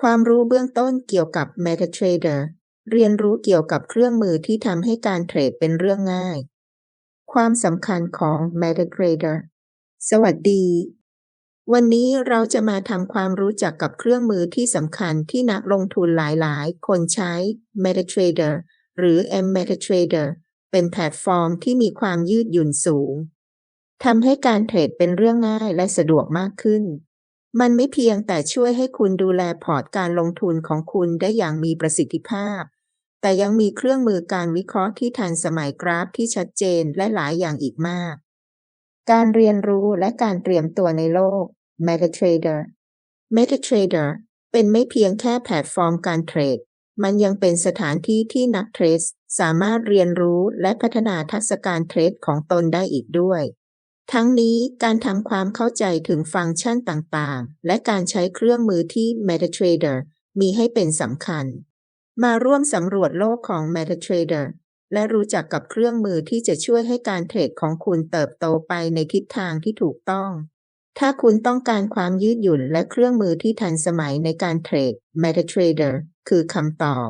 ความรู้เบื้องต้นเกี่ยวกับ MetaTrader เรียนรู้เกี่ยวกับเครื่องมือที่ทำให้การเทรดเป็นเรื่องง่าย ความสำคัญของ MetaTrader สวัสดี วันนี้เราจะมาทำความรู้จักกับเครื่องมือที่สำคัญที่นักลงทุนหลายๆ คนใช้ MetaTrader หรือ M-MetaTrader เป็นแพลตฟอร์มที่มีความยืดหยุ่นสูงทำให้การเทรดเป็นเรื่องง่ายและสะดวกมากขึ้น มันไม่เพียงแต่ช่วยให้คุณดูแลพอร์ตการลงทุนของคุณได้อย่างมีประสิทธิภาพ แต่ยังมีเครื่องมือการวิเคราะห์ที่ทันสมัยกราฟที่ชัดเจนและหลายอย่างอีกมาก การเรียนรู้และการเตรียมตัวในโลก MetaTrader MetaTrader เป็นไม่เพียงแค่แพลตฟอร์มการเทรด มันยังเป็นสถานที่ที่นักเทรดสามารถเรียนรู้และพัฒนาทักษะการเทรดของตนได้อีกด้วย ทั้งนี้การทำความเข้าใจถึงฟังก์ชันต่างๆ และการใช้เครื่องมือที่ MetaTrader มีให้เป็นสำคัญ มาร่วมสำรวจโลกของ MetaTrader และรู้จักกับเครื่องมือที่จะช่วยให้การเทรดของคุณเติบโตไปในทิศทางที่ถูกต้อง ถ้าคุณต้องการความยืดหยุ่นและเครื่องมือที่ทันสมัยในการเทรด MetaTrader คือคำตอบ